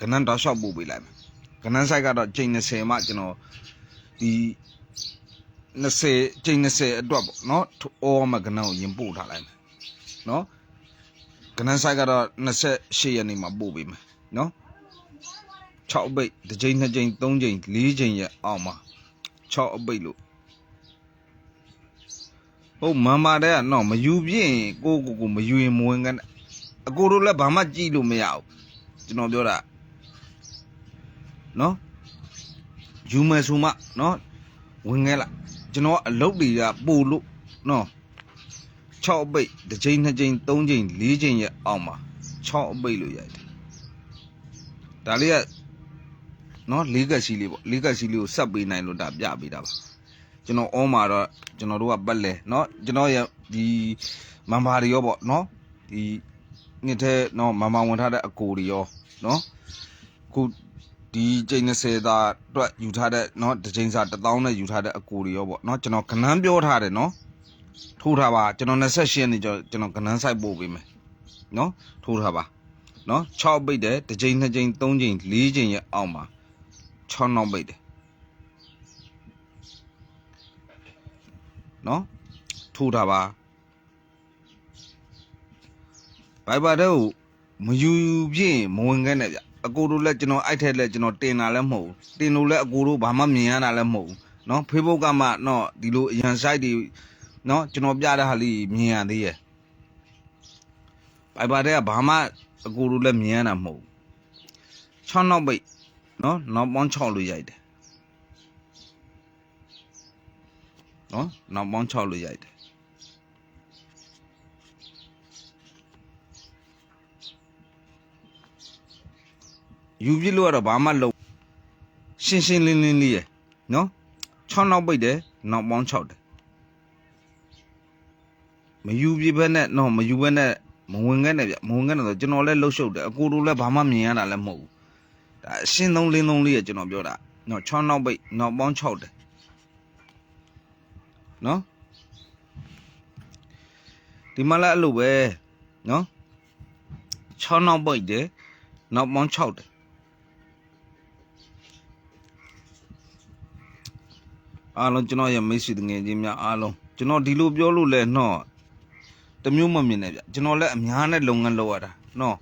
ကနန်းတော့ရှော့ပို့ပေးလိုက်မယ်ကနန်းဆိုင်ကတော့ချိန်20မှကျွန်တော်ဒီ20ချိန်20အတွက်ပေါ့နော်အော်မကနန်းကိုရင်ပို့ထားလိုက်မယ်နော်ကနန်းဆိုင်ကတော့28ရက်နေ့မှာပို့ပေးမယ်နော်6ပိတ်တစ်ချိန်2ချိန်3ချိန်4ချိန်ရဲ့အောက်မှာ6အပိတ်လို့ဟုတ်မမတဲ့ကတော့မယူပြင်းကိုကိုကိုမယူရင်မဝင်ကန်အကိုတို့လည်းဘာမှကြည့်လို့မရဘူးကျွန်တော်ပြောတာ နော်ယူမယ်ဆိုမှနော်ဝင်ခဲ့လားကျွန်တော်အလုပ်တွေကပို့လို့နော်6အပိတ်တစ်ချိန်2ချိန်3ချိန်4ချိန်ရဲ့အောက်မှာ6အပိတ်လို့ရိုက်တယ်ဒါလေးကနော်လေးကက်စီလေးပေါ့လေးကက်စီလေးကိုဆက်ပေးနိုင်လို့ဒါပြပေးတာပါကျွန်တော်အောမှာတော့ကျွန်တော်တို့ကပတ်လဲနော်ကျွန်တော်ရဲ့ဒီမမ်ဘာတွေရောပေါ့နော်ဒီနှစ်ထဲနော်မမဝင်ထားတဲ့အကိုတွေရောနော်ခု ဒီချိန်20သာအတွက်ယူထားတဲ့နော်တစ်ချိန်စာ1000နဲ့ယူထားတဲ့အကိုတွေရောပေါ့နော်ကျွန်တော်ခဏန်းပြောထားတယ်နော်ထိုးထားပါကျွန်တော်28ရက်နေ့ကျတော့ကျွန်တော်ခဏန်းဆိုင်ပို့ပေးမယ်နော်ထိုးထားပါနော်6ပိတ်တယ်တစ်ချိန်2ချိန်3ချိန်4ချိန်ရဲ့အောက်မှာ6နောက်ပိတ်တယ်နော်ထိုးထားပါဘိုင်ဘာတဲ့ကိုမယူပြင်းမဝင်ခဲ့နဲ့ဗျ အကိုတို့လည်းကျွန်တော်အိုက်ထက်လည်းကျွန်တော်တင်တာလည်းမဟုတ်ဘူးတင်လို့လည်းအကိုတို့ဘာမှမြင်ရတာလည်းမဟုတ်ဘူးနော်ဖေးဘုတ်ကမှနော်ဒီလိုအရန် site တွေနော်ကျွန်တော်ပြတဲ့ဟာလေးမြင်ရသေးရဲ့ဘိုင်ဘာတဲ့ကဘာမှအကိုတို့လည်းမြင်ရတာမဟုတ်ဘူး6နောက်ပိတ်နော်နောက်ပေါင်း6လို့ရိုက်တယ်နော်နောက်ပေါင်း6လို့ရိုက်တယ် ယူပြစ်လို့ကတော့ဘာမှလုံးရှင်းရှင်းလင်းလင်းလေးရယ်နော်6နောက်ပိတ်တယ်နောက်ပေါင်း6တယ်မယူပြစ်ဘဲနဲ့နော်မယူဘဲနဲ့မဝင်ခဲ့နဲ့ဗျမဝင်ခဲ့နဲ့ဆိုကျွန်တော်လည်းလှုပ်ရှုပ်တယ်အကိုတို့လည်းဘာမှမြင်ရတာလည်းမဟုတ်ဘူးဒါအရှင်းသုံးလင်းသုံးလေးရယ်ကျွန်တော်ပြောတာနော်6နောက်ပိတ်နောက်ပေါင်း6တယ်နော်ဒီမှာလည်းအဲ့လိုပဲနော်6နောက်ပိတ်တယ်နောက်ပေါင်း6တယ် အားလုံးကျွန်တော်ရဲ့မိတ်ဆွေတငယ်ချင်းများအားလုံးကျွန်တော်ဒီလိုပြောလို့လဲနော်တစ်မျိုးမမြင်နဲ့ဗျကျွန်တော်လည်းအများနဲ့လုပ်ငန်းလုပ်ရတာနော်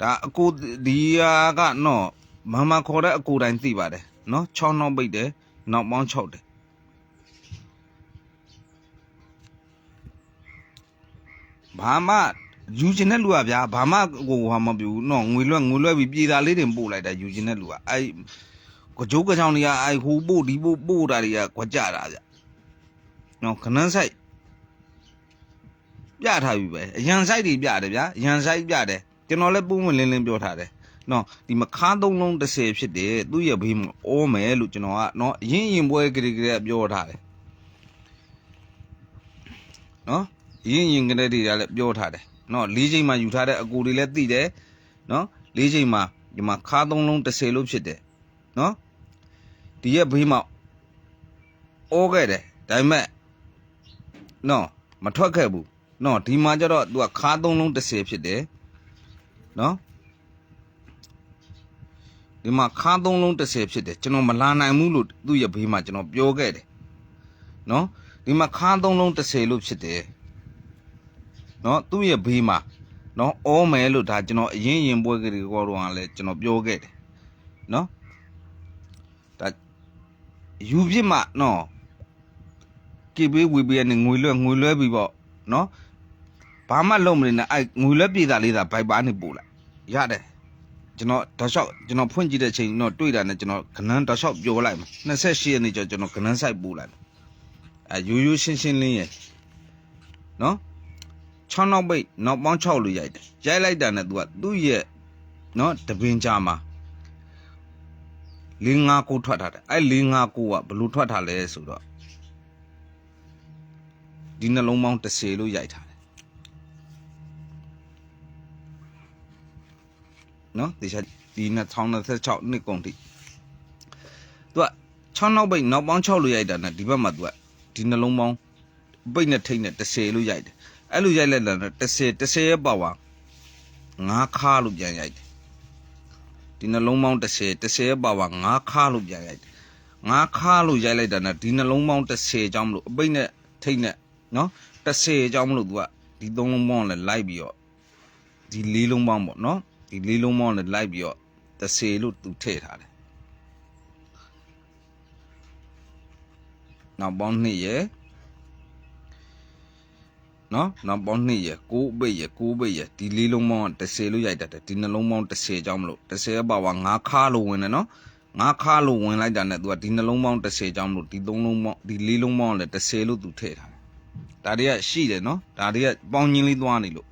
ဒါအကိုဒီဟာကနော်မမခေါ်တဲ့အကိုတိုင်းသိပါတယ်နော်6နောက်ပိတ်တယ်နောက်ပေါင်း6တယ်ဘာမှယူကျင်တဲ့လူကဗျာဘာမှကိုဟာမပြဘူးနော်ငွေလွှဲငွေလွှဲပြီးပြည်သားလေးတွေပို့လိုက်တာယူကျင်တဲ့လူကအဲ့ ကကြိုးကချောင်းတွေကအိုက်ဟိုးပို့ဒီပို့ပို့တာတွေကကွကြတာဗျနော်ခဏန်းဆိုင်ပြထားပြီပဲအရန်ဆိုင်တွေပြတယ်ဗျာအရန်ဆိုင်ပြတယ်ကျွန်တော်လည်းပုံဝင်လင်းလင်းပြောထားတယ်နော်ဒီမခါသုံးလုံး30ဖြစ်တယ်သူ့ရဲ့ဘေးမှာအောမယ်လို့ကျွန်တော်ကနော်အရင်ရင်ပွဲကလေးကလေးပြောထားတယ်နော်အရင်ရင်ကလေးတွေကလည်းပြောထားတယ်နော်လေးချိန်မှယူထားတဲ့အကူတွေလည်းသိတယ်နော်လေးချိန်မှဒီမှာခါသုံးလုံး30လို့ဖြစ်တယ်နော် ဒီရဲ့ဘေးမှာအောခဲ့တယ်ဒါပေမဲ့နော်မထွက်ခဲ့ဘူးနော်ဒီမှာကျတော့ तू ကခါသုံးလုံး30ဖြစ်တယ်နော်ဒီမှာခါသုံးလုံး30ဖြစ်တယ်ကျွန်တော်မလာနိုင်ဘူးလို့သူ့ရဲ့ဘေးမှာကျွန်တော်ပြောခဲ့တယ်နော်ဒီမှာခါသုံးလုံး30လို့ဖြစ်တယ်နော်သူ့ရဲ့ဘေးမှာနော်အောမယ်လို့ဒါကျွန်တော်အရင်ရင်ပွဲကလေးကတော့ကလည်းကျွန်တော်ပြောခဲ့တယ်နော် ယူပြစ်မှနော်ကေပေးဝေပေးရနေငွေလွှဲငွေလွှဲပြီးပေါ့နော်ဘာမှလုံးမနေနဲ့အဲ့ငွေလွှဲပြေတာလေးသာဘိုက်ပါနေပို့လိုက်ရတယ်ကျွန်တော်တောက်လျှောက်ကျွန်တော်ဖွင့်ကြည့်တဲ့ချိန်တော့တွေ့တာနဲ့ကျွန်တော်ခဏန်းတောက်လျှောက်ပြောလိုက်မယ်28ရက်နေ့ကျကျွန်တော်ခဏန်းဆိုင်ပို့လိုက်မယ်အဲရိုးရိုးရှင်းရှင်းလင်းရယ်နော်6နောက်ပိတ်နောက်ပေါင်း6လို့ရိုက်တယ်ရိုက်လိုက်တာနဲ့ तू ကသူ့ရဲ့နော်တပင်ကြမှာ ၄၅ကိုထွက်ထားတယ်အဲ့၄၅ကိုကဘလို့ထွက်ထားလဲဆိုတော့ဒီနှလုံးပေါင်း30လို့ရိုက်ထားတယ်နော်ဒီချက်ဒီ2026နှစ်ကုန်ထိသူက6နောက်ပိတ်နောက်ပေါင်း6လို့ရိုက်တာနဲ့ဒီဘက်မှာသူကဒီနှလုံးပေါင်းပိတ်နဲ့ထိတ်နဲ့30လို့ရိုက်တယ်အဲ့လိုရိုက်လိုက်တာနဲ့30 30ရဲ့ပါဝါ9ခါလို့ပြန်ရိုက်တယ် ဒီနှလုံးပေါင်း30 30ရဲ့ပါဝါ9ခါလို့ပြန်ရိုက်တယ်9ခါလို့ရိုက်လိုက်တာနဲ့ဒီနှလုံးပေါင်း30ကြောင်းမလို့အပိတ်နဲ့ထိတ်နဲ့နော်30ကြောင်းမလို့ तू ကဒီသုံးလုံးပေါင်းလည်းလိုက်ပြီးတော့ဒီလေးလုံးပေါင်းပေါ့နော်ဒီလေးလုံးပေါင်းလည်းလိုက်ပြီးတော့30လို့ तू ထည့်ထားတယ်နောက်ပေါင်း2ရဲ့ နော်နောက်ပေါင်း2ရယ်6အပိတ်ရယ်6အပိတ်ရယ်ဒီလေးလုံးပေါင်းက30လို့ရိုက်တတ်တယ်ဒီနှလုံးပေါင်း30ကြောင်းမလို့30ရဲ့ပါဝါ9ခါလို့ဝင်တယ်နော်9ခါလို့ဝင်လိုက်တာနဲ့ तू ကဒီနှလုံးပေါင်း30ကြောင်းမလို့ဒီ3လုံးပေါင်းဒီလေးလုံးပေါင်းကလည်း30လို့ तू ထည့်ထားတယ်ဒါတွေကရှိတယ်နော်ဒါတွေကပေါင်းချင်းလေးသွားနေလို့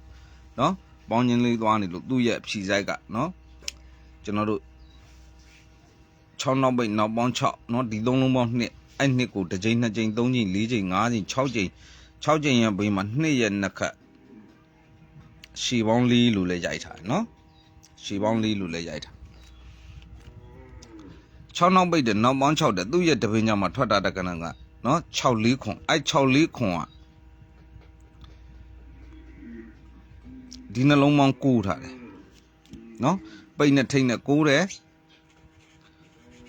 နော်ပေါင်းချင်းလေးသွားနေလို့သူ့ရဲ့ဖြီဆိုင်ကနော်ကျွန်တော်တို့6နောက်ပိတ်နောက်ပေါင်း6နော်ဒီ3လုံးပေါင်း2အဲ့နှစ်ကိုတစ်ကြိမ်နှစ်ကြိမ်သုံးကြိမ်လေးကြိမ်ငါးကြိမ်6ကြိမ် 6ကြိမ်ရဘေးမှာ2ရက်နှစ်ခတ်ရှီပေါင်းလေးလို့လည်းရိုက်ထားတယ်နော်ရှီပေါင်းလေးလို့လည်းရိုက်ထား6နောက်ပိတ်တဲ့နောက်ပေါင်း6တဲ့သူ့ရဲ့တပင်းကြမှာထွက်တာတကနကနော်6လေးခွန်အဲ့6လေးခွန်ကဒီနှလုံးပေါင်း9ထားတယ်နော်ပိတ်နဲ့ထိတ်နဲ့9တယ်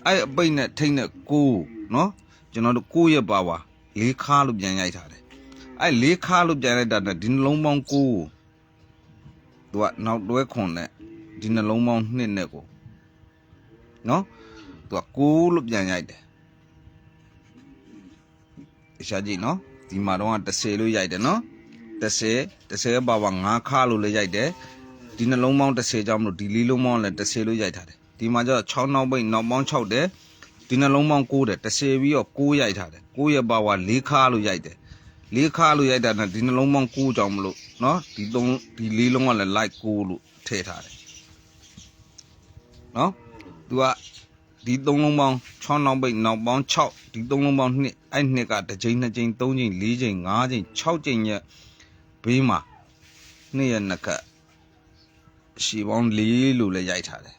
အဲ့အပိတ်နဲ့ထိတ်နဲ့9နော်ကျွန်တော်တို့9ရက်ပါပါလေးခါလို့ပြန်ရိုက်ထားတယ် အဲ့လေးခါလို့ပြန်လိုက်တာနဲ့ဒီနှလုံးပေါင်း9ကိုသူကနောက်တွဲခွန်နဲ့ဒီနှလုံးပေါင်း2နဲ့ကိုနော်သူက9လို့ပြန်ရိုက်တယ်ရှာကြည့်နော်ဒီမှာတော့30လို့ရိုက်တယ်နော်30 30ပါပါ9ခါလို့လည်းရိုက်တယ်ဒီနှလုံးပေါင်း30ကြောင့်မလို့ဒီလေးလုံးပေါင်းလည်း30လို့ရိုက်ထားတယ်ဒီမှာကျတော့6နောက်ပိတ်နောက်ပေါင်း6တယ်ဒီနှလုံးပေါင်း9တယ်30ပြီးတော့9ရိုက်ထားတယ်9ရဲ့ပါဝါ4ခါလို့ရိုက်တယ် 4ခါလို့ရိုက်တာနဲ့ဒီနှလုံးပေါင်း9ကြောင့်မလို့เนาะဒီ3ဒီလေးလုံးကလည်း like 9လို့ထည့်ထားတယ်เนาะသူကဒီ3လုံးပေါင်း6နောက်ပိတ်နောက်ပေါင်း6ဒီ3လုံးပေါင်း2အဲ့နှစ်ကတစ်ချိန်နှစ်ချိန်3ချိန်4ချိန်5ချိန်6ချိန်ရဲ့ဘေးမှာနှစ်ရက်နှစ်ခတ်ရှီပေါင်း၄လို့လည်းရိုက်ထားတယ်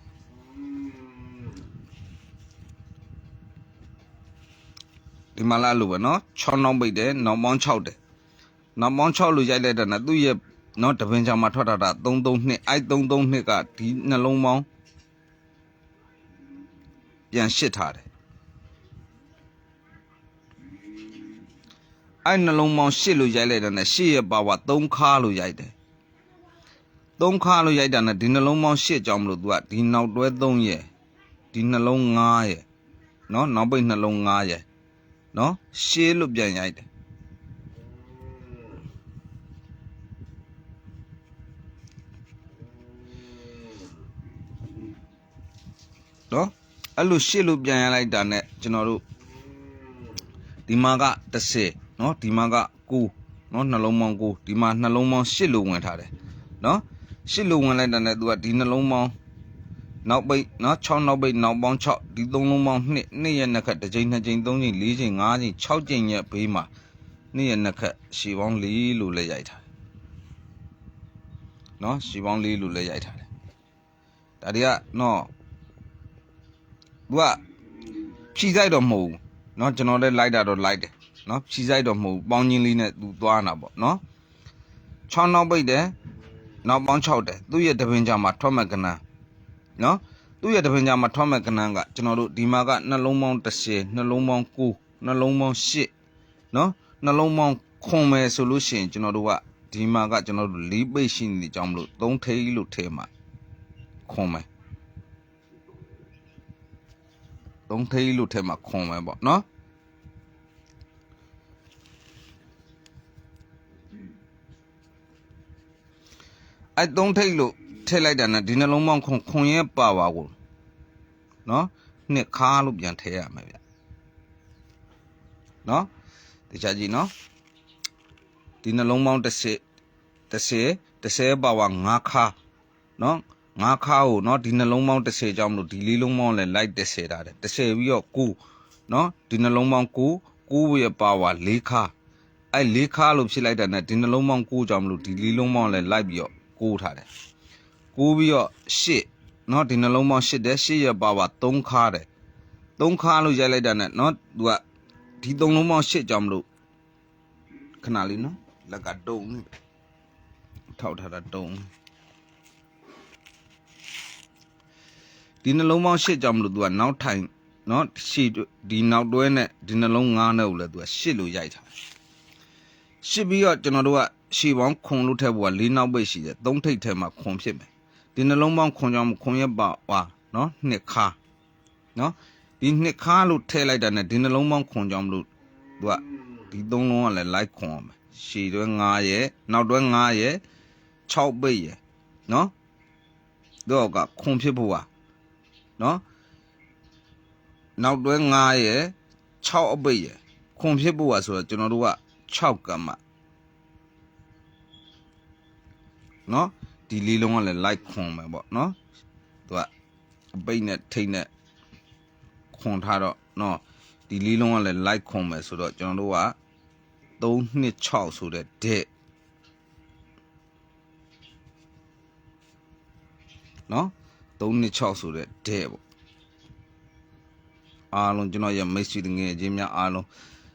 ဒီမှာလားလို့ပဲနော်6နောက်ပိတ်တယ်နောက်ပေါင်း6တယ်နောက်ပေါင်း6လို့ရိုက်လိုက်တာနဲ့သူ့ရဲ့နော်တပင်ချာမှာထွက်တာတာ332အဲ့332ကဒီနှလုံးပေါင်းပြန်ရှစ်ထားတယ်အဲ့နှလုံးပေါင်းရှစ်လို့ရိုက်လိုက်တာနဲ့ရှစ်ရဲ့ပါဝါ3ခါလို့ရိုက်တယ်3ခါလို့ရိုက်တာနဲ့ဒီနှလုံးပေါင်းရှစ်ကြောင်းမလို့ तू ကဒီနောက်တွဲ3ရဲ့ဒီနှလုံး9ရဲ့နော်နောက်ပိတ်နှလုံး9ရဲ့ နော်ရှေးလို့ပြန်ရိုက်တယ်နော်အဲ့လိုရှေ့လို့ပြန်ရလိုက်တာနဲ့ကျွန်တော်တို့ဒီမှာက30နော်ဒီမှာက9နော်နှလုံးပေါင်း9ဒီမှာနှလုံးပေါင်း8လို့ဝင်ထားတယ်နော်8လို့ဝင်လိုက်တာနဲ့ तू ကဒီနှလုံးပေါင်း နောက်ပိတ်เนาะ6နောက်ပိတ်နောက်ပေါင်း6ဒီ3လုံးပေါင်း2နှစ်ရက်နှစ်ခတ်တစ်ချိန်နှစ်ချိန်သုံးချိန်၄ချိန်၅ချိန်6ချိန်ရဲ့ဘေးမှာနှစ်ရက်နှစ်ခတ်ရှည်ပေါင်း4လို့လည်းရိုက်ထားတယ်เนาะရှည်ပေါင်း4လို့လည်းရိုက်ထားတယ်ဒါတွေကเนาะ तू ကဖြီဆိုင်တော့မဟုတ်ဘူးเนาะကျွန်တော်လည်းလိုက်တာတော့လိုက်တယ်เนาะဖြီဆိုင်တော့မဟုတ်ဘူးပေါင်းချင်းလေးနဲ့ तू သွားတာပေါ့เนาะ6နောက်ပိတ်တယ်နောက်ပေါင်း6တယ်သူ့ရဲ့တပင်ကြမှာထွက်မဲ့ကနန်း နော်သူ့ရဲ့တပင်ကြာမှာထွက်မဲ့ကဏန်းကကျွန်တော်တို့ဒီမှာကနှလုံးပေါင်း10နှလုံးပေါင်း9နှလုံးပေါင်း8နော်နှလုံးပေါင်းခွန်မယ်ဆိုလို့ရှိရင်ကျွန်တော်တို့ကဒီမှာကကျွန်တော်တို့၄ပိတ်ရှိနေကြောင်းမလို့3ထိလို့ထဲမှာခွန်မယ်3ထိလို့ထဲမှာခွန်မယ်ပေါ့နော်အဲ3ထိလို့ ထည့်လိုက်တာနဲ့ဒီနှလုံးပေါင်းခွန်ခွန်ရဲ့ပါပါကိုနော်နှစ်ခါလို့ပြန်ထည့်ရမယ်ဗျနော်တခြားကြည့်နော်ဒီနှလုံးပေါင်း30 30 30ပါဝါ5ခါနော်5ခါကိုနော်ဒီနှလုံးပေါင်း30ကြောင်းမလို့ဒီလေးလုံးပေါင်းလည်းလိုက်30တာတယ်30ပြီးတော့9နော်ဒီနှလုံးပေါင်း9 9ရဲ့ပါဝါ4ခါအဲ့4ခါလို့ဖြစ်လိုက်တာနဲ့ဒီနှလုံးပေါင်း9ကြောင်းမလို့ဒီလေးလုံးပေါင်းလည်းလိုက်ပြီးတော့ကိုးထားတယ် ကိုးပြီးတော့ရှစ်เนาะဒီနှလုံးပေါင်းရှစ်တယ်ရှစ်ရပါပါ3ခါတယ်3ခါလို့ရိုက်လိုက်တာနဲ့เนาะသူကဒီ3လုံးပေါင်းရှစ်ကြောင့်မလို့ခဏလေးเนาะလက်ကတုံနေထောက်ထားတာတုံ ဒီနှလုံးပေါင်း၈ကြောင့်မလို့ तू ကနောက်ထိုင်နော်ရှေ့ဒီနောက်တွဲနဲ့ဒီနှလုံး၅နဲ့ကိုလည်း तू ကရှစ်လို့ရိုက်ထားရှစ်ပြီးတော့ကျွန်တော်တို့ကရှေ့ပေါင်းခွန်လို့ထက်ဖို့က၄နောက်ပိတ်ရှိတယ်သုံးထိပ်ထဲမှာခွန်ဖြစ်မယ် ဒီနှလုံးပေါင်းခွန်ကြောင့်ခွန်ရက်ပါဟွာနော်နှစ်ခါနော်ဒီနှစ်ခါလို့ထည့်လိုက်တာနဲ့ဒီနှလုံးပေါင်းခွန်ကြောင့်မလို့ तू ကဒီသုံးလုံးကလည်းလိုက်ခွန်အောင်မယ်ရှေ့တွဲ9ရဲ့နောက်တွဲ9ရဲ့6ပိတ်ရဲ့နော်တော့ကခွန်ဖြစ်ဖို့อ่ะနော်နောက်တွဲ9ရဲ့6အပိတ်ရဲ့ခွန်ဖြစ်ဖို့อ่ะဆိုတော့ကျွန်တော်တို့က6ကမ္မနော် ဒီလေးလုံးကလည်း like ခွန်မယ်ပေါ့နော်သူကအပိတ်နဲ့ထိတ်နဲ့ခွန်ထားတော့နော်ဒီလေးလုံးကလည်း like ခွန်မယ်ဆိုတော့ကျွန်တော်တို့က326ဆိုတဲ့တဲ့နော်326ဆိုတဲ့တဲ့ပေါ့အားလုံးကျွန်တော်ရမိတ်ဆွေတငယ်ချင်းများအားလုံး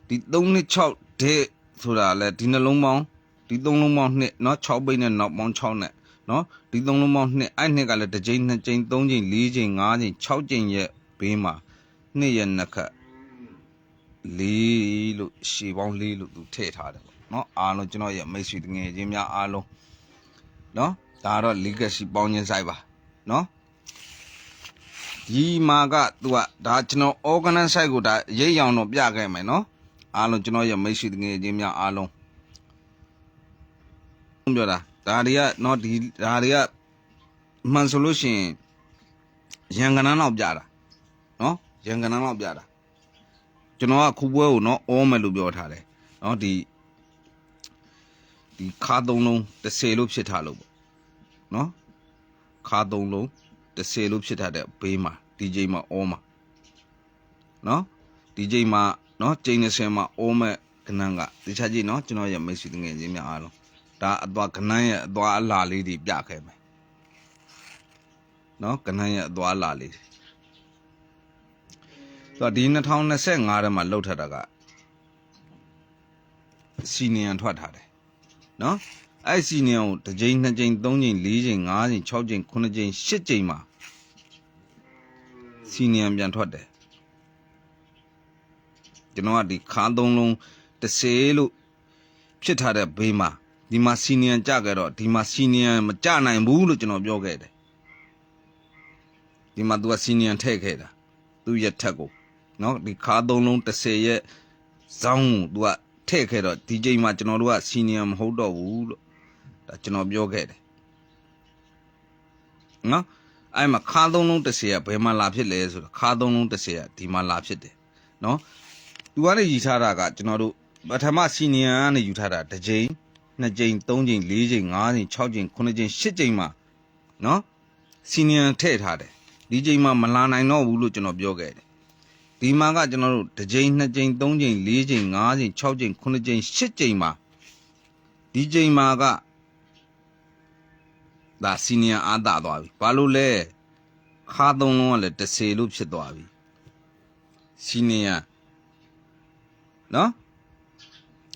ဒီ326တဲ့ဆိုတာလဲဒီနှလုံးပေါင်းဒီ3လုံးပေါင်းနှစ်เนาะ6ပိတ်နဲ့နောက်ပေါင်း6နဲ့ နော်ဒီသုံးလုံးပေါင်းနှစ်အဲ့နှစ်ကလည်းတစ်ကြိမ်နှစ်ကြိမ်သုံးကြိမ်လေးကြိမ်ငါးကြိမ်၆ကြိမ်ရဲ့ဘေးမှာနှစ်ရဲ့နှစ်ခတ်လေးလို့ရှည်ပေါင်းလေးလို့သူထည့်ထားတယ်ပေါ့နော်အားလုံးကျွန်တော်ရဲ့မိတ်ဆွေငယ်ချင်းများအားလုံးနော်ဒါတော့ legacy ပေါင်းခြင်းဆိုင်ပါနော်ဒီမှာကသူကဒါကျွန်တော် organize site ကိုဒါရိပ်အောင်တော့ပြခဲ့မယ်နော်အားလုံးကျွန်တော်ရဲ့မိတ်ဆွေငယ်ချင်းများအားလုံးပြောတာ ဒါတွေကနော်ဒီဒါတွေကမှန်ဆိုလို့ရှိရင်ရန်ကနန်းတော့ပြတာနော်ရန်ကနန်းတော့ပြတာကျွန်တော်ကခုပွဲကိုနော်အောမယ်လို့ပြောထားတယ်နော်ဒီဒီခါသုံးလုံး30လို့ဖြစ်ထားလို့ပေါ့နော်ခါသုံးလုံး30လို့ဖြစ်ထားတဲ့ဘေးမှာဒီချိန်မှာအောမှာနော်ဒီချိန်မှာနော်ချိန်20မှာအောမဲ့ကနန်းကတခြားကြည့်နော်ကျွန်တော်ရဲ့မိတ်ဆွေငယ်ချင်းများအားလုံး ဒါအသွာကနန်းရဲ့အသွာအလာလေးတွေပြခဲ့မယ်နော်ကနန်းရဲ့အသွာအလာလေးဆိုတော့ဒီ2025ထဲမှာလှုပ်ထတာကစီနီယံထွက်ထားတယ်နော်အဲ့စီနီယံကိုတစ်ကြိမ်နှစ်ကြိမ်သုံးကြိမ်လေးကြိမ်ငါးကြိမ်ခြောက်ကြိမ်ခုနှစ်ကြိမ်ရှစ်ကြိမ်မှာစီနီယံပြန်ထွက်တယ်ကျွန်တော်ကဒီခါသုံးလုံးတစ်စေးလို့ဖြစ်ထားတဲ့ဘေးမှာ ဒီမှာစီနီယံကြခဲ့တော့ဒီမှာစီနီယံမကြနိုင်ဘူးလို့ကျွန်တော်ပြောခဲ့တယ်ဒီမှာ तू ကစီနီယံထည့်ခဲ့တာသူ့ရက်ထက်ကိုနော်ဒီခါသုံးလုံး30ရက်ဇောင်းကို तू ကထည့်ခဲ့တော့ဒီချိန်မှာကျွန်တော်တို့ကစီနီယံမဟုတ်တော့ဘူးလို့ဒါကျွန်တော်ပြောခဲ့တယ်နော်အဲ့မှာခါသုံးလုံး30ရက်ဘယ်မှာလာဖြစ်လဲဆိုတော့ခါသုံးလုံး30ရက်ဒီမှာလာဖြစ်တယ်နော် तू ကနေယူထားတာကကျွန်တော်တို့ပထမစီနီယံကနေယူထားတာတစ်ချိန် စ်ကြိမ်သုံးကြိမ်လေးကြိမ်ငါးကြိမ်၆ကြိမ်ခုနှစ်ကြိမ်ရှစ်ကြိမ်မှာနော်စီနီယံထည့်ထားတယ်ဒီကြိမ်မှာမလာနိုင်တော့ဘူးလို့ကျွန်တော်ပြောခဲ့တယ်ဒီမှာကကျွန်တော်တို့တစ်ကြိမ်နှစ်ကြိမ်သုံးကြိမ်လေးကြိမ်ငါးကြိမ်၆ကြိမ်ခုနှစ်ကြိမ်ရှစ်ကြိမ်မှာဒီကြိမ်မှာကဒါစီနီယံအားတာသွားပြီဘာလို့လဲခါသုံးလုံးကလည်း30လို့ဖြစ်သွားပြီစီနီယံနော်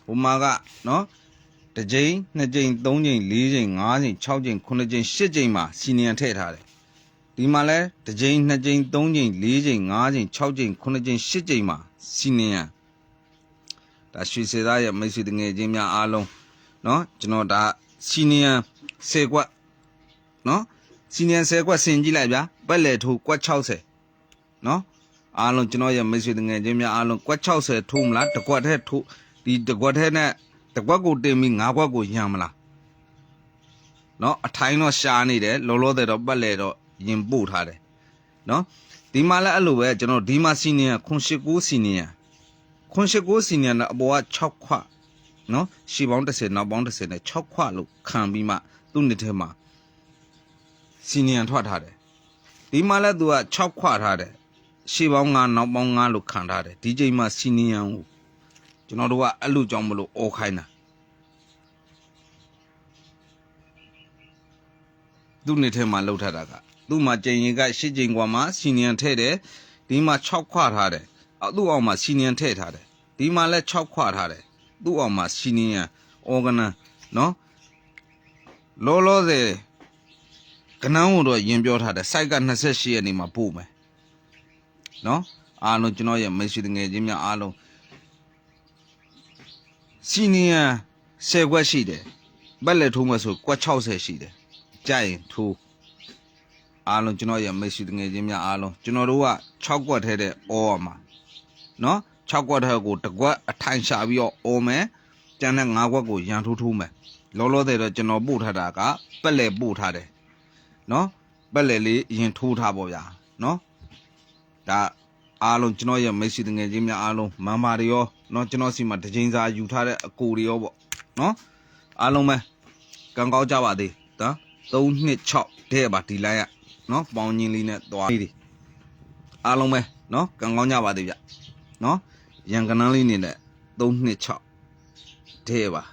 ဟိုမှာကနော် တစ်ကြိမ်နှစ်ကြိမ်သုံးကြိမ်လေးကြိမ်ငါးကြိမ်၆ကြိမ်ခုနှစ်ကြိမ်ရှစ်ကြိမ်မှာစီနီယံထည့်ထားတယ်ဒီမှာလဲတစ်ကြိမ်နှစ်ကြိမ်သုံးကြိမ်လေးကြိမ်ငါးကြိမ်၆ကြိမ်ခုနှစ်ကြိမ်ရှစ်ကြိမ်မှာစီနီယံဒါရွှေစေသားရဲ့မိတ်ဆွေတငယ်ချင်းများအားလုံးနော်ကျွန်တော်ဒါစီနီယံ10ကွက်နော်စီနီယံ10ကွက်ဆင်ကြည့်လိုက်ဗျာပက်လေထိုးကွက်60နော်အားလုံးကျွန်တော်ရဲ့မိတ်ဆွေတငယ်ချင်းများအားလုံးကွက်60ထိုးမလားတစ်ကွက်ထဲထိုးဒီတစ်ကွက်ထဲနဲ့ တစ်ကွက်ကိုတင်ပြီး၅ကွက်ကိုညံမလားနော်အထိုင်းတော့ရှားနေတယ်လောလောဆယ်တော့ပက်လေတော့ရင်ပို့ထားတယ်နော်ဒီမှာလည်းအဲ့လိုပဲကျွန်တော်ဒီမှာစီနီယံ89စီနီယံ89စီနီယံနဲ့အပေါ်က6ခွနော်ရှီပေါင်း30နောက်ပေါင်း30နဲ့6ခွလို့ခံပြီးမှသူ့နှစ်ထဲမှာစီနီယံထွက်ထားတယ်ဒီမှာလည်းသူက6ခွထားတယ်ရှေ့ပေါင်း9နောက်ပေါင်း9လို့ခံထားတယ်ဒီချိန်မှာစီနီယံကိုကျွန်တော်တို့ကအဲ့လိုကြောင့်မလို့អော်ခိုင်းတာ သူ့နှစ်ထဲမှာလှုပ်ထားတာကသူ့မှာကြိမ်ရင်က8ကြိမ်กว่าမှာစီနီယံထည့်တယ်ဒီမှာ6ခွထားတယ်အောက်သူ့အောက်မှာစီနီယံထည့်ထားတယ်ဒီမှာလည်း6ခွထားတယ်သူ့အောက်မှာစီနီယံ organ နော်လောလောဆယ် ကနန်းကိုတော့ရင်ပြောထားတယ်စိုက်က28ရက်နေ့မှာပို့မယ်နော်အားလုံးကျွန်တော်ရဲ့မိတ်ဆွေတငယ်ချင်းများအားလုံးစီနီယာ10ခွက်ရှိတယ်ဘက်လက်ထိုးမယ်ဆိုကွက်60ရှိတယ် ကြိုက်ရင်ထိုးအားလုံးကျွန်တော်ရဲ့မိတ်ဆွေတငယ်ချင်းများအားလုံးကျွန်တော်တို့က6ကွက်ထဲတဲ့အောရမှာနော်6ကွက်ထဲကိုတစ်ကွက်အထိုင်ရှာပြီးတော့အော်မယ်ကျန်တဲ့9ကွက်ကိုရန်ထိုးထိုးမယ်လောလောဆယ်တော့ကျွန်တော်ပို့ထားတာကပက်လက်ပို့ထားတယ်နော်ပက်လက်လေးရင်ထိုးထားပါဗျာနော်ဒါအားလုံးကျွန်တော်ရဲ့မိတ်ဆွေတငယ်ချင်းများအားလုံးမန်မာတွေရောနော်ကျွန်တော်စီမှာတစ်ချိန်စာယူထားတဲ့အကိုတွေရောပေါ့နော်အားလုံးပဲကံကောင်းကြပါသေးနော် 3နှစ်6တဲ့ပါဒီလိုင်းကနော်ပေါင်းချင်းလေးနဲ့သွားလေးတွေအားလုံးပဲနော်ကံကောင်းကြပါသေးဗျနော်ရန်ကနန်းလေးနေနဲ့3နှစ်6တဲ့ပါ